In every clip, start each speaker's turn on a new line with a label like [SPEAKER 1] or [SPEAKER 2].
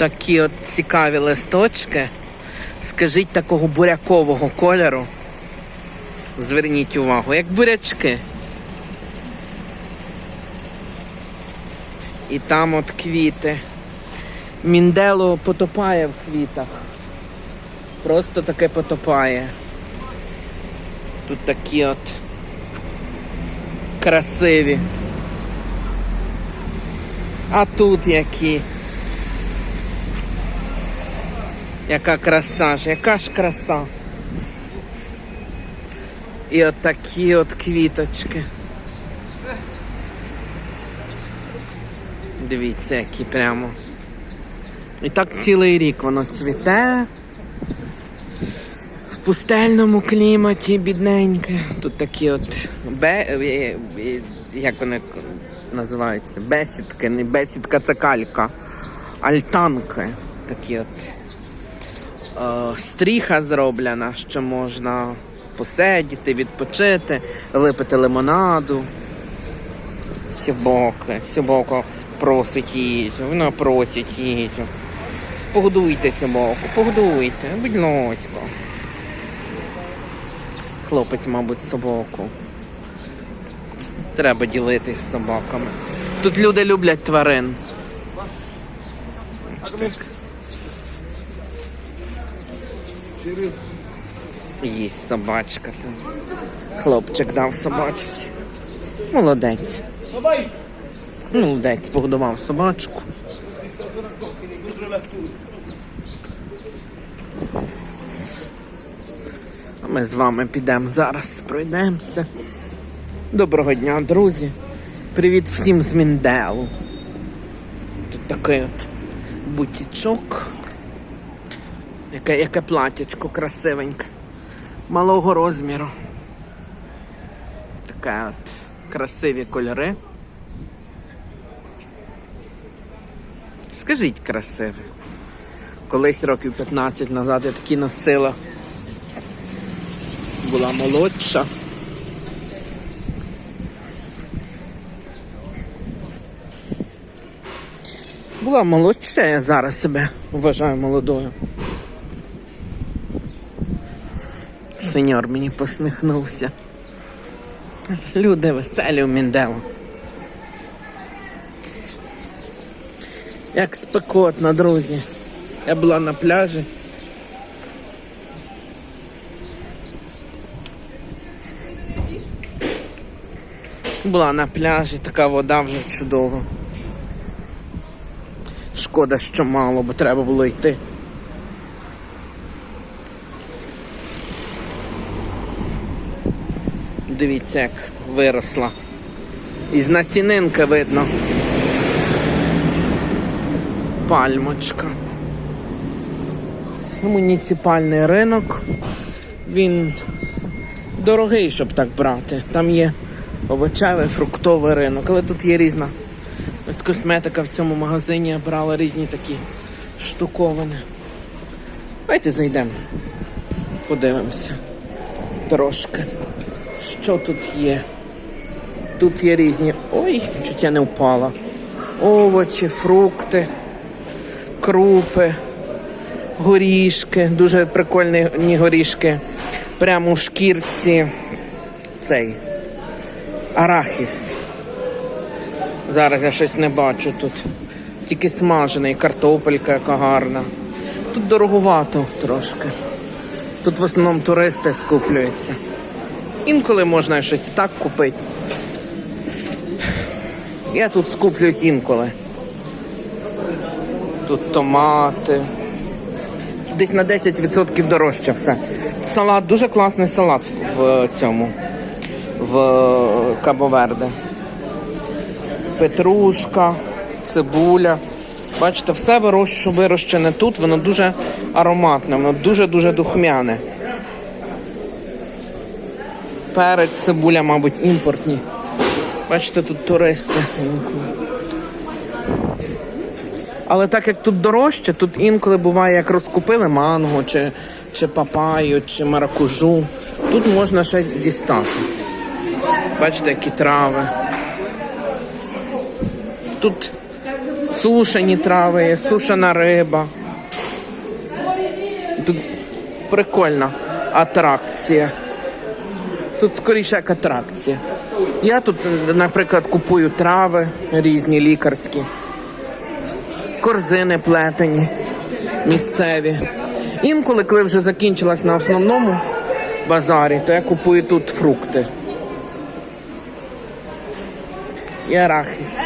[SPEAKER 1] Такі от цікаві листочки. Скажіть такого бурякового кольору. Зверніть увагу, як бурячки. І там от квіти. Міндело потопає в квітах. Просто таке потопає. Тут такі от красиві. А тут які. Яка краса ж, яка ж краса. І от такі от квіточки. Дивіться, які прямо. І так цілий рік воно цвіте. В пустельному кліматі бідненьке. Тут такі от бе... е, е, як вони називаються? Бесідки, не бесідка, це калька. Альтанки. Такі от е, стріха зроблена, що можна посидіти, відпочити, випити лимонаду. Сібоки, сібоко просить їжу, вона просить їжу. Погодуйте собаку, погодуйте, будь ласка. Хлопець, мабуть, собаку. Треба ділитись з собаками. Тут люди люблять тварин. Так. Їсть собачка там. Хлопчик дав собачці. Молодець. Молодець, погодував собачку. А ми з вами підемо зараз, пройдемося. Доброго дня, друзі. Привіт всім з Мінделу. Тут такий от бутічок. Яке, яке платячко красивеньке. Малого розміру. Таке от красиві кольори. Скажіть красиве. Колись років 15 назад я такі носила. Була молодша. Була молодша, я зараз себе вважаю молодою. Сеньор мені посміхнувся. Люди веселі у Мінделу. Як спекотно, друзі. Я була на пляжі. Була на пляжі, така вода вже чудова. Шкода, що мало, бо треба було йти. Дивіться, як виросла. Із насінинки видно. Пальмочка. Це муніципальний ринок. Він дорогий, щоб так брати. Там є овочевий, фруктовий ринок, але тут є різна. Ось косметика в цьому магазині я брала різні такі штуковини. Давайте зайдемо. Подивимося. Трошки. Що тут є? Тут є різні. Ой, чуть я не впала. Овочі, фрукти, крупи, горішки, дуже прикольні горішки. Прямо у шкірці цей арахіс. Зараз я щось не бачу тут. Тільки смажений, картопелька яка гарна. Тут дороговато трошки. Тут в основному туристи скуплюються. Інколи можна щось так купити. Я тут скуплюсь інколи. Тут томати. Десь на 10% дорожче все. Салат, дуже класний салат в цьому, в Кабоверде. Петрушка, цибуля. Бачите, все вирощене тут, воно дуже ароматне, воно дуже-дуже духмяне. Перець, цибуля, мабуть, імпортні. Бачите, тут туристи. Але так як тут дорожче, тут інколи буває, як розкупили манго, чи, чи папаю, чи маракужу. Тут можна ще дістати. Бачите, які трави. Тут Сушені трави, є, сушена риба. Тут прикольна атракція. Тут скоріше як атракція. Я тут, наприклад, купую трави різні лікарські, корзини плетені, місцеві. Інколи, коли вже закінчилась на основному базарі, то я купую тут фрукти. І арахіс.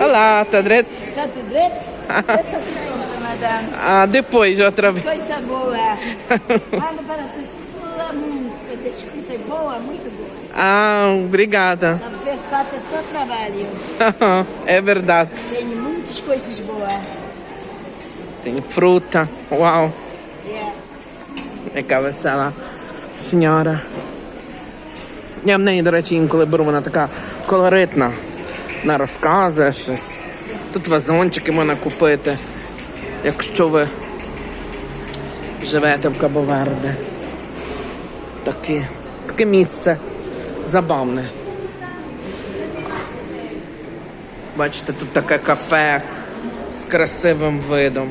[SPEAKER 2] Tudo direito? Essa senhora, madame.
[SPEAKER 1] Ah, depois, outra vez.
[SPEAKER 2] Coisa boa. Manda para tu. Muito. Boa, muito boa.
[SPEAKER 1] Ah, obrigada.
[SPEAKER 2] Não fez falta só trabalho.
[SPEAKER 1] É verdade.
[SPEAKER 2] Tenho muitas coisas boas.
[SPEAKER 1] Tem fruta. Uau.
[SPEAKER 2] É.
[SPEAKER 1] Яка весела сеньора. Я в неї, до речі, інколи беру, вона така колоритна. Вона розказує щось. Тут вазончики можна купити, якщо ви живете в Кабоверде. Таке, таке місце забавне. Бачите, тут таке кафе з красивим видом.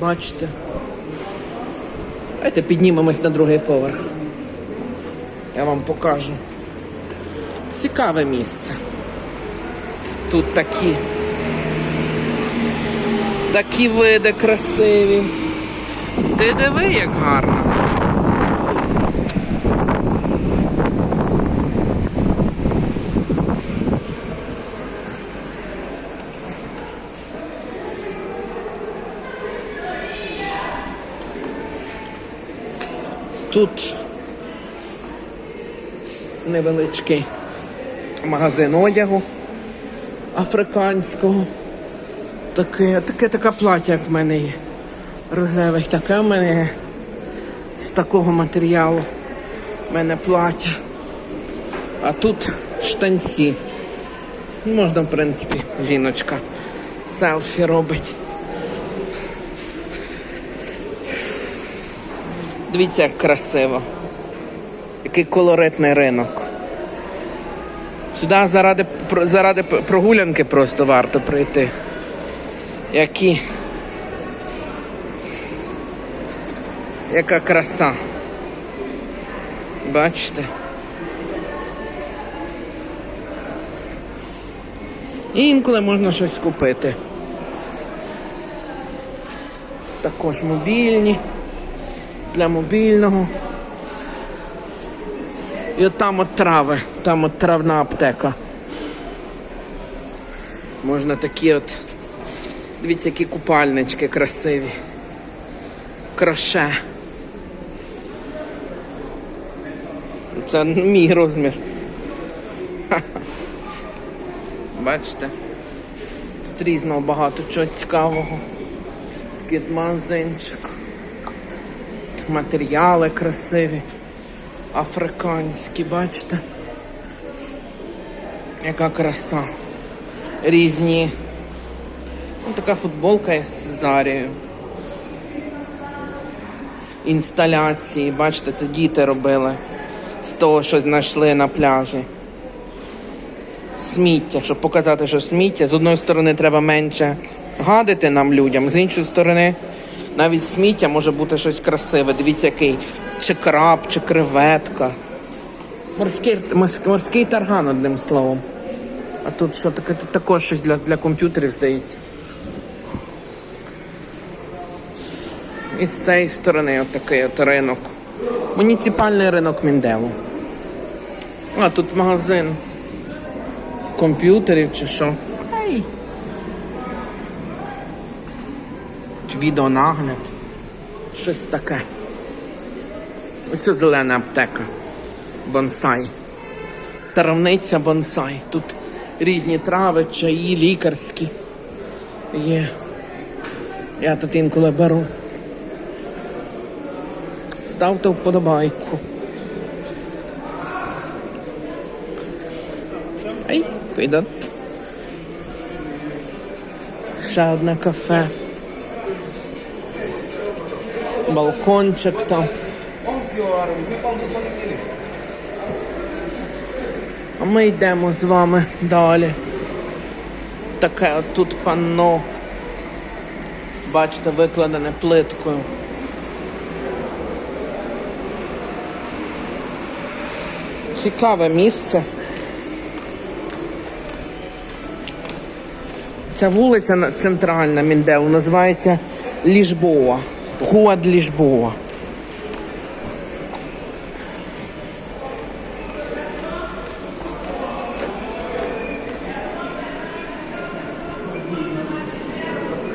[SPEAKER 1] Бачите? Давайте піднімемось на другий поверх. Я вам покажу. Цікаве місце. Тут такі. Такі види красиві. Ти диви, як гарно. Тут невеличкий магазин одягу африканського. Таке, таке, таке плаття, як в мене є. Рожеве, таке в мене є. з такого матеріалу. В мене плаття. А тут штанці. Можна, в принципі, жіночка селфі робить. Дивіться, як красиво. Який колоритний ринок. Сюди заради, заради прогулянки просто варто прийти. Які. Яка краса. Бачите? І інколи можна щось купити. Також мобільні для мобільного. І от там от трави, там от травна аптека. Можна такі от. Дивіться, які купальнички красиві. Кроше. Це мій розмір. Бачите? Тут різного багато чого цікавого. Такий магазинчик матеріали красиві, африканські, бачите? Яка краса. Різні. Ну, така футболка є з Зарією. Інсталяції, бачите, це діти робили з того, що знайшли на пляжі. Сміття, щоб показати, що сміття. З одної сторони треба менше гадити нам людям, з іншої сторони, навіть сміття може бути щось красиве. Дивіться, який чи краб, чи креветка. Морський, морський, тарган, одним словом. А тут що таке? Тут також щось для, для комп'ютерів здається. І з цієї сторони отакий от ринок. Муніципальний ринок Міндеву. А тут магазин комп'ютерів чи що. Ай. Відеонагляд. Щось таке. Ось зелена аптека. Бонсай. Травниця бонсай. Тут різні трави, чаї, лікарські. Є. Я тут інколи беру. Ставте вподобайку. Ай, cuidado. Ще одне кафе. Балкончик там. А ми йдемо з вами далі. таке от тут панно. Бачите, викладене плиткою. Цікаве місце. Ця вулиця центральна Міндел називається Ліжбова. Гуад Ліжбова.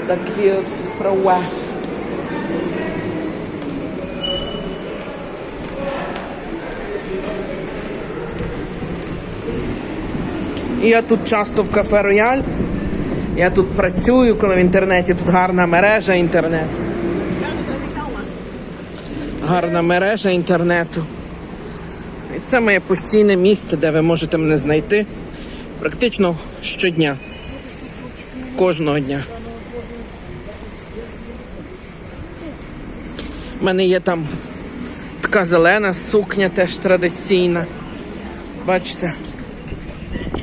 [SPEAKER 1] Такі от справи. І я тут часто в кафе Рояль. Я тут працюю, коли в інтернеті тут гарна мережа інтернету. Гарна мережа інтернету. І це моє постійне місце, де ви можете мене знайти практично щодня. Кожного дня. У мене є там така зелена сукня теж традиційна. Бачите?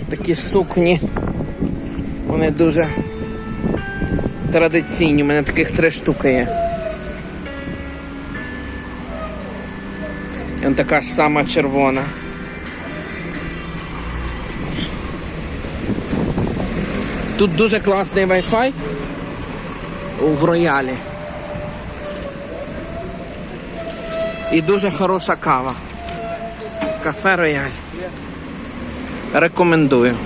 [SPEAKER 1] Такі сукні. Вони дуже традиційні. У мене таких три штуки є. І така ж сама червона. Тут дуже класний Wi-Fi в роялі. І дуже хороша кава. Кафе Рояль. Рекомендую.